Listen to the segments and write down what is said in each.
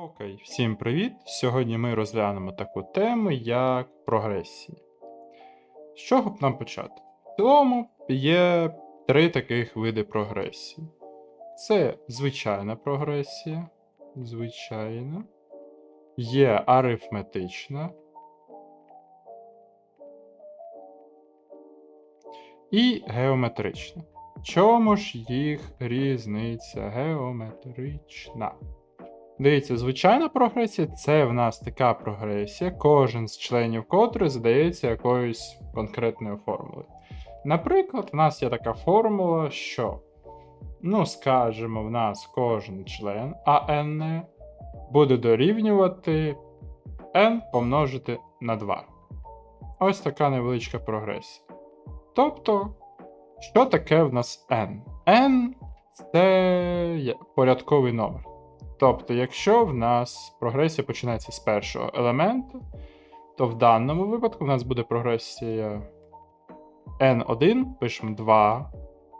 Окей, всім привіт! Сьогодні ми розглянемо таку тему, як прогресія. З чого б нам почати? В цілому є три таких види прогресії. Це звичайна прогресія, звичайна, є арифметична і геометрична. Чому ж їх різниця геометрична? Дивіться, звичайна прогресія це в нас така прогресія, кожен з членів котрої задається якоюсь конкретною формулою. Наприклад, в нас є така формула, що, ну, скажімо, в нас кожен член АН буде дорівнювати n помножити на 2. Ось така невеличка прогресія. Тобто, що таке в нас n? n це порядковий номер. Тобто, якщо в нас прогресія починається з першого елемента, то в даному випадку в нас буде прогресія n1, пишемо 2.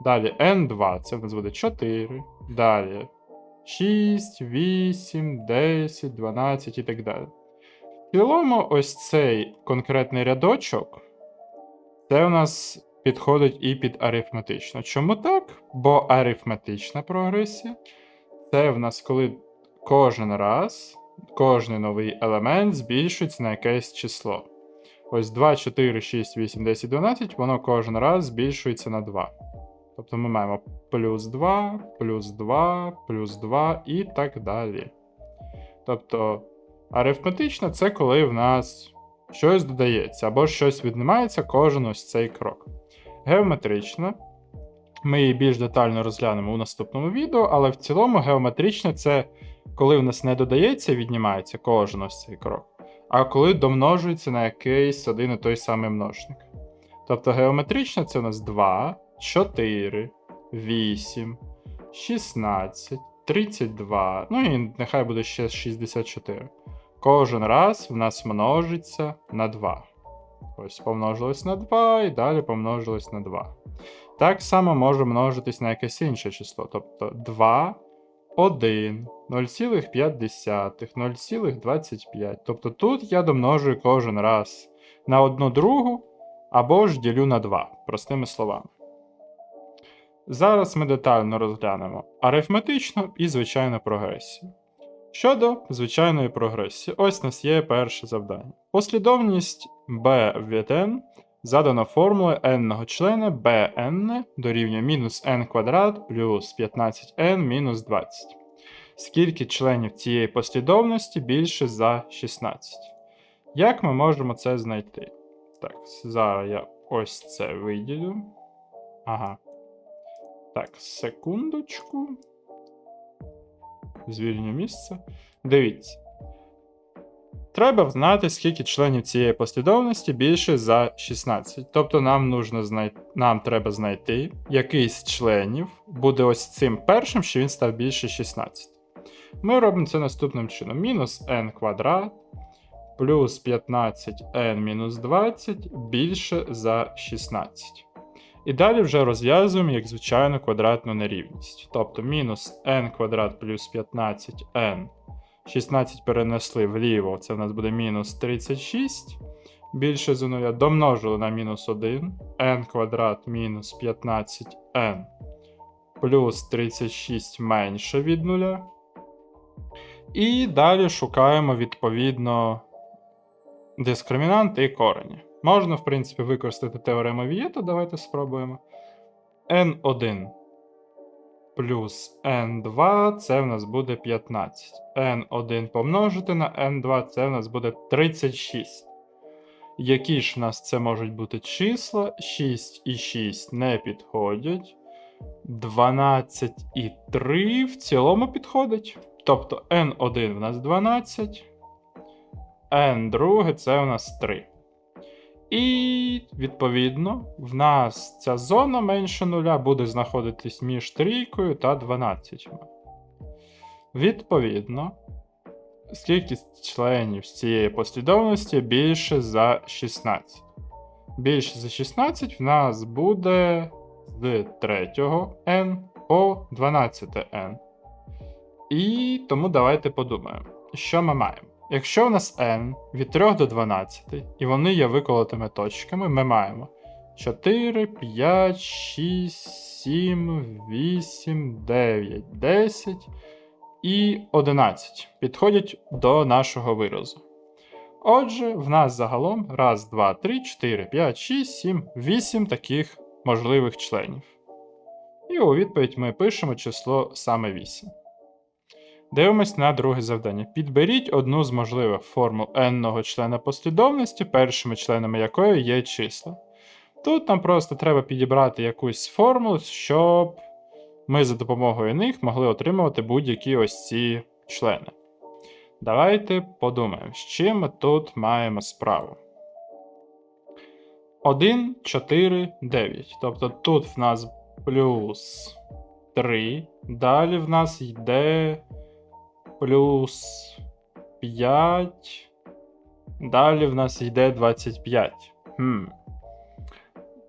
Далі n2, це в нас буде 4. Далі 6, 8, 10, 12 і так далі. В цілому, ось цей конкретний рядочок, це у нас підходить і під арифметично. Чому так? Бо арифметична прогресія це в нас коли кожен раз кожний новий елемент збільшується на якесь число. Ось 2, 4, 6, 8, 10, 12, воно кожен раз збільшується на 2. Тобто ми маємо плюс 2, плюс 2, плюс 2 і так далі. Тобто арифметично це коли в нас щось додається або щось віднімається кожен ось цей крок. Геометрично. Ми її більш детально розглянемо у наступному відео, але в цілому геометрично це коли в нас не додається, віднімається кожен ось цей крок, а коли домножується на якийсь один і той самий множник. Тобто геометрично це у нас 2, 4, 8, 16, 32, ну і нехай буде ще 64. Кожен раз в нас множиться на 2. Ось помножилось на 2 і далі помножилось на 2. Так само може множитись на якесь інше число. Тобто 2, 1, 0,5, 0,25. Тобто тут я домножую кожен раз на одну другу або ж ділю на 2, простими словами. Зараз ми детально розглянемо арифметичну і звичайну прогресію. Щодо звичайної прогресії, ось у нас є перше завдання. Послідовність b від n задано формулою n члена bn дорівнює мінус n квадрат плюс 15n мінус 20. Скільки членів цієї послідовності більше за 16? Як ми можемо це знайти? Так, зараз я ось це виділю. Ага. Так, секундочку. Звільню місце. Дивіться. Треба знати, скільки членів цієї послідовності більше за 16. Тобто нам нужно знай... нам треба знайти, який з членів буде ось цим першим, що він став більше 16. Ми робимо це наступним чином: мінус n квадрат плюс 15n мінус 20 більше за 16. І далі вже розв'язуємо як звичайну квадратну нерівність. Тобто мінус n квадрат плюс 15n. 16 перенесли вліво, це в нас буде мінус 36. Більше за 0 домножили на мінус 1, n квадрат мінус 15n плюс 36 менше від 0. І далі шукаємо відповідно дискримінанти і корені. Можна, в принципі, використати теорему Вієта, давайте спробуємо. n1 плюс n2 це в нас буде 15. n1 помножити на n2 це в нас буде 36. Які ж в нас це можуть бути числа? 6 і 6 не підходять. 12 і 3 в цілому підходить. Тобто n1 в нас 12, n2 це у нас 3. І, відповідно, в нас ця зона менше нуля буде знаходитись між трійкою та 12. Відповідно, скільки членів з цієї послідовності більше за 16. Більше за 16 в нас буде з 3 n по 12 n. І тому давайте подумаємо. що ми маємо? Якщо у нас n від 3 до 12, і вони є виколотими точками, ми маємо 4, 5, 6, 7, 8, 9, 10 і 11 підходять до нашого виразу. Отже, в нас загалом 1, 2, 3, 4, 5, 6, 7, 8 таких можливих членів. І у відповідь ми пишемо число саме 8. Дивимось на друге завдання. Підберіть одну з можливих формул n-ного члена послідовності, першими членами якої є числа. Тут нам просто треба підібрати якусь формулу, щоб ми за допомогою них могли отримувати будь-які ось ці члени. Давайте подумаємо, з чим ми тут маємо справу. 1, 4, 9. Тобто тут в нас плюс 3. Далі в нас йде плюс 5. Далі в нас йде 25. Хм.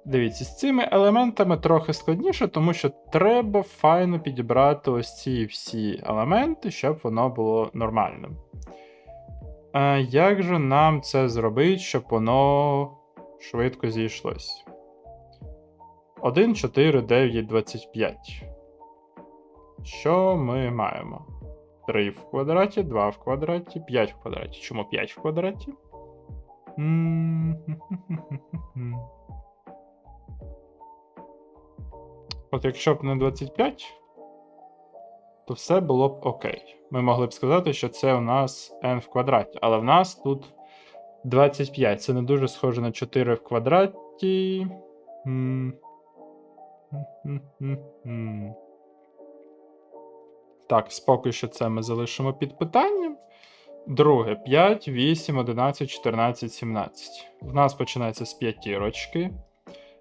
Дивіться, з цими елементами трохи складніше, тому що треба файно підібрати ось ці всі елементи, щоб воно було нормальним. А як же нам це зробити, щоб воно швидко зійшлось? 1, 4, 9, 25. Що ми маємо? 3 в квадраті, 2 в квадраті, 5 в квадраті. Чому 5 в квадраті? От якщо б не 25, то все було б окей. Ми могли б сказати, що це у нас n в квадраті, але в нас тут 25. Це не дуже схоже на 4 в квадраті. М. М-м-м-м. Так, поки що це ми залишимо під питанням. Друге 5, 8, 11, 14, 17. В нас починається з п'ятірочки.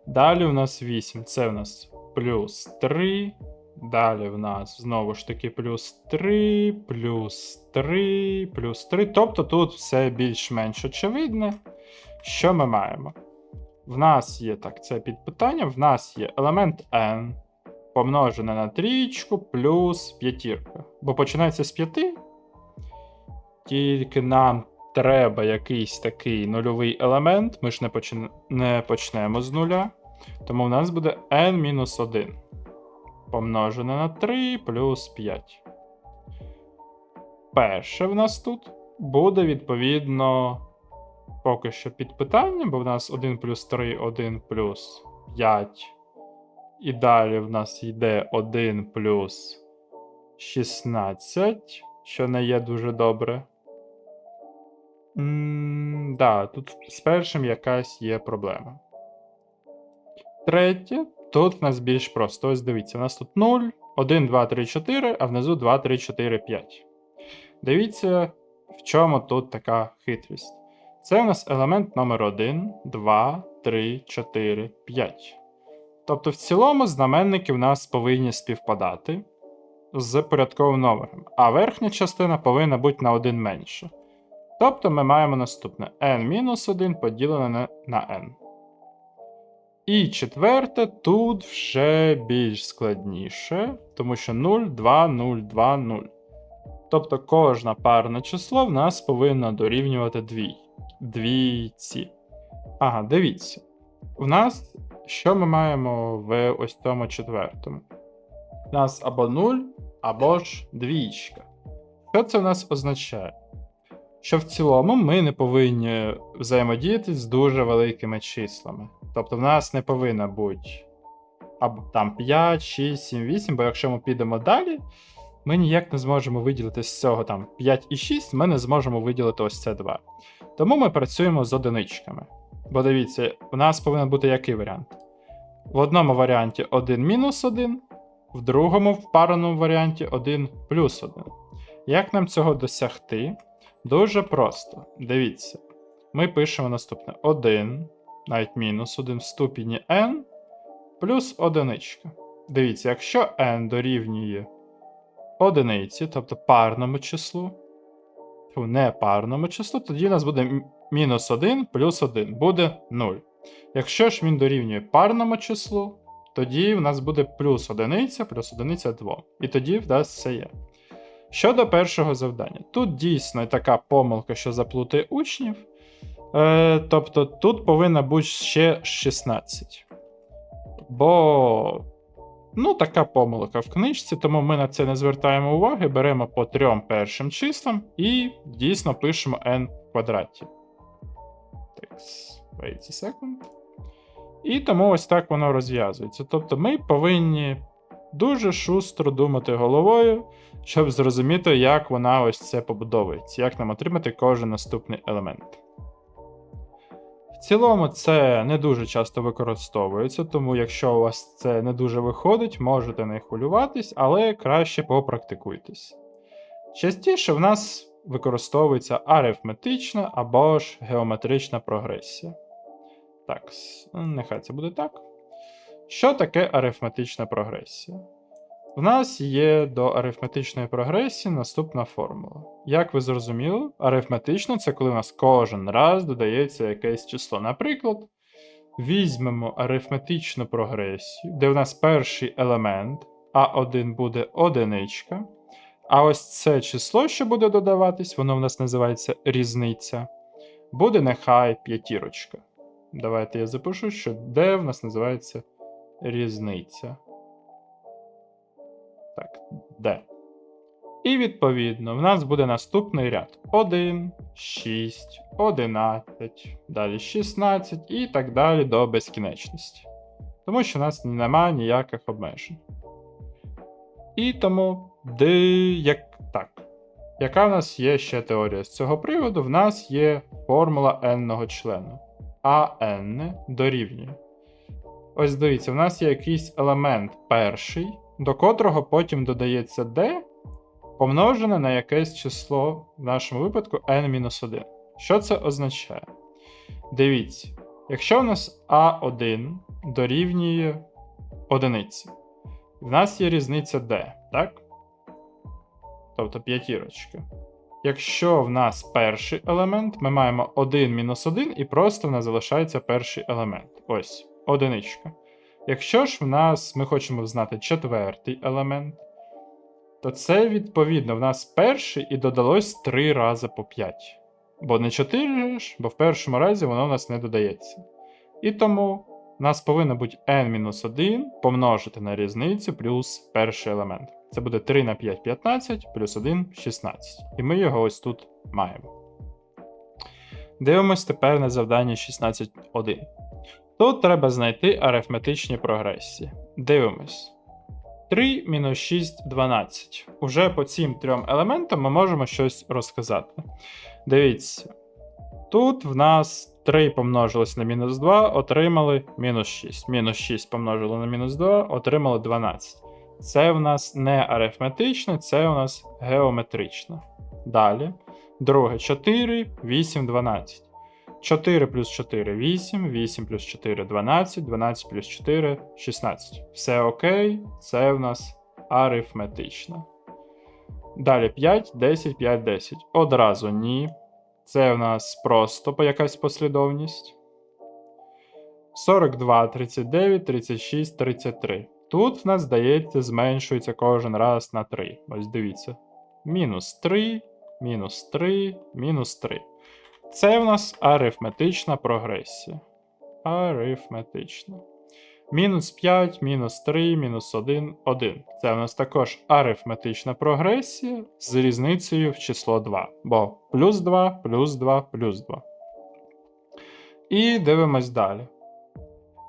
Далі у нас 8. Це в нас плюс 3. Далі в нас знову ж таки плюс 3, плюс 3, плюс 3. Тобто тут все більш-менш очевидне. Що ми маємо? В нас є так, це під питанням, в нас є елемент n помножене на трічку плюс п'ятірка. Бо починається з 5. Тільки нам треба якийсь такий нульовий елемент. Ми ж не, почне... не почнемо з нуля. Тому в нас буде n-1 помножене на 3 плюс 5. Перше в нас тут буде відповідно поки що під питанням, бо в нас 1 плюс 3, 1 плюс 5. І далі в нас йде 1 плюс 16, що не є дуже добре. М, да, тут з першим якась є проблема. Третє, тут в нас більш просто. Ось дивіться, у нас тут 0, 1, 2, 3, 4, а внизу 2, 3, 4, 5. Дивіться, в чому тут така хитрість. Це у нас елемент номер 1, 2, 3, 4, 5. Тобто, в цілому знаменники в нас повинні співпадати з порядковим номером, а верхня частина повинна бути на 1 менше. Тобто ми маємо наступне n-1 поділене на, n. І четверте, тут вже більш складніше, тому що 0, 2, 0, 2, 0. Тобто кожне парне число в нас повинно дорівнювати двій. двійці. Ага, дивіться. У нас що ми маємо в ось цьому четвертому? У нас або 0, або ж двічка. Що це у нас означає? Що в цілому ми не повинні взаємодіяти з дуже великими числами. Тобто в нас не повинно бути або там 5, 6, 7, 8, бо якщо ми підемо далі, ми ніяк не зможемо виділити з цього там 5 і 6, ми не зможемо виділити ось це 2. Тому ми працюємо з одиничками. Бо дивіться, у нас повинен бути який варіант? В одному варіанті 1 мінус 1, в другому в парному варіанті 1 плюс 1. Як нам цього досягти? Дуже просто. Дивіться. Ми пишемо наступне: 1, навіть мінус 1 в ступені n плюс одиничка. Дивіться, якщо n дорівнює одиниці, тобто парному числу, фу, не парному числу, тоді у нас буде мінус 1 плюс 1 буде 0. Якщо ж він дорівнює парному числу, тоді в нас буде плюс одиниця, плюс одиниця 2. І тоді в нас все є. Щодо першого завдання, тут дійсно така помилка, що заплутає учнів. Е, тобто тут повинна бути ще 16. Бо ну, така помилка в книжці, тому ми на це не звертаємо уваги, беремо по трьом першим числам і дійсно пишемо n в квадраті. Wait a second. І тому ось так воно розв'язується. Тобто ми повинні дуже шустро думати головою, щоб зрозуміти, як вона ось це побудовується, як нам отримати кожен наступний елемент. Цілому, це не дуже часто використовується, тому якщо у вас це не дуже виходить, можете не хвилюватись, але краще попрактикуйтесь. Частіше в нас використовується арифметична або ж геометрична прогресія. Так, нехай це буде так. Що таке арифметична прогресія? В нас є до арифметичної прогресії наступна формула. Як ви зрозуміли, арифметично це коли у нас кожен раз додається якесь число. Наприклад, візьмемо арифметичну прогресію, де в нас перший елемент А1 буде одиничка. А ось це число, що буде додаватись, воно в нас називається різниця, буде нехай п'ятірочка. Давайте я запишу, що де в нас називається різниця. Так, де. І відповідно, в нас буде наступний ряд: 1, 6, 11, далі 16 і так далі до безкінечності. Тому що в нас немає ніяких обмежень. І тому, де, як так. Яка в нас є ще теорія з цього приводу? В нас є формула n-ного члена. А n дорівнює. Ось дивіться, в нас є якийсь елемент перший, до котрого потім додається d, помножене на якесь число, в нашому випадку n-1. Що це означає? Дивіться, якщо в нас А1 дорівнює одиниці, в нас є різниця d, так? Тобто п'ятірочка. Якщо в нас перший елемент, ми маємо 1-1, і просто в нас залишається перший елемент. Ось, одиничка. Якщо ж в нас ми хочемо знати четвертий елемент, то це відповідно в нас перший і додалось 3 рази по 5. Бо не 4 ж, бо в першому разі воно в нас не додається. І тому в нас повинно бути n-1 помножити на різницю плюс перший елемент. Це буде 3 на 5 15 плюс 1 16. І ми його ось тут маємо. Дивимось тепер на завдання 16.1. Тут треба знайти арифметичні прогресії. Дивимось. 3 мінус 6 12. Уже по цим трьом елементам ми можемо щось розказати. Дивіться. Тут в нас 3 помножилось на мінус 2, отримали мінус 6. Мінус 6 помножили на мінус 2, отримали 12. Це в нас не арифметично, це у нас геометрично. Далі. Друге 4, 8, 12. 4 плюс 4 8, 8 плюс 4 12, 12 плюс 4 16. Все окей, це в нас арифметично. Далі 5, 10, 5, 10. Одразу ні. Це в нас просто якась послідовність. 42, 39, 36, 33. Тут в нас, здається, зменшується кожен раз на 3. Ось дивіться. Мінус 3, мінус 3, мінус 3. Це в нас арифметична прогресія. Арифметична. Мінус 5, мінус 3, мінус 1, 1. Це в нас також арифметична прогресія з різницею в число 2. Бо плюс 2, плюс 2, плюс 2. І дивимось далі.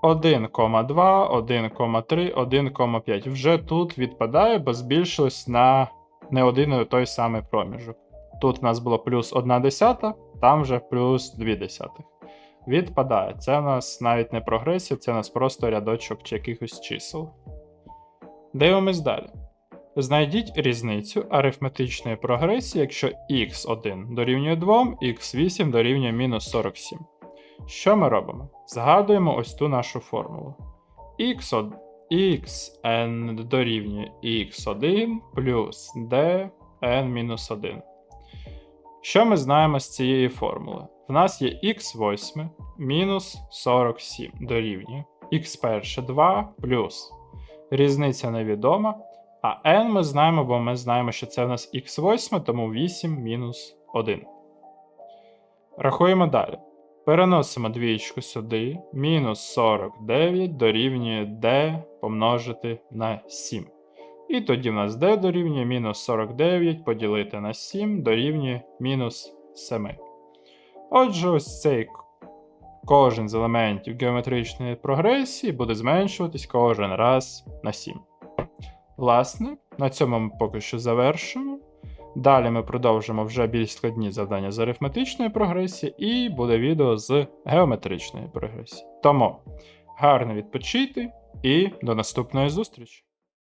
1,2, 1,3, 1,5. Вже тут відпадає, бо збільшилось на не один і той самий проміжок. Тут в нас було плюс 1 десята, там вже плюс 2 десятих. Відпадає. Це у нас навіть не прогресія, це у нас просто рядочок чи якихось чисел. Дивимось далі. Знайдіть різницю арифметичної прогресії, якщо x1 дорівнює 2, x8 дорівнює мінус 47. Що ми робимо? Згадуємо ось ту нашу формулу. x1, xn дорівнює x1 плюс dn-1. Що ми знаємо з цієї формули? В нас є x8 мінус 47 дорівнює x1 2 плюс різниця невідома, А n ми знаємо, бо ми знаємо, що це в нас х8, тому 8 мінус 1. Рахуємо далі. Переносимо двічку сюди. Мінус 49 дорівнює d помножити на 7. І тоді в нас d дорівнює мінус 49 поділити на 7 дорівнює мінус 7. Отже, ось цей кожен з елементів геометричної прогресії буде зменшуватись кожен раз на 7. Власне, на цьому ми поки що завершимо. Далі ми продовжимо вже більш складні завдання з арифметичної прогресії, і буде відео з геометричної прогресії. Тому гарно відпочити і до наступної зустрічі!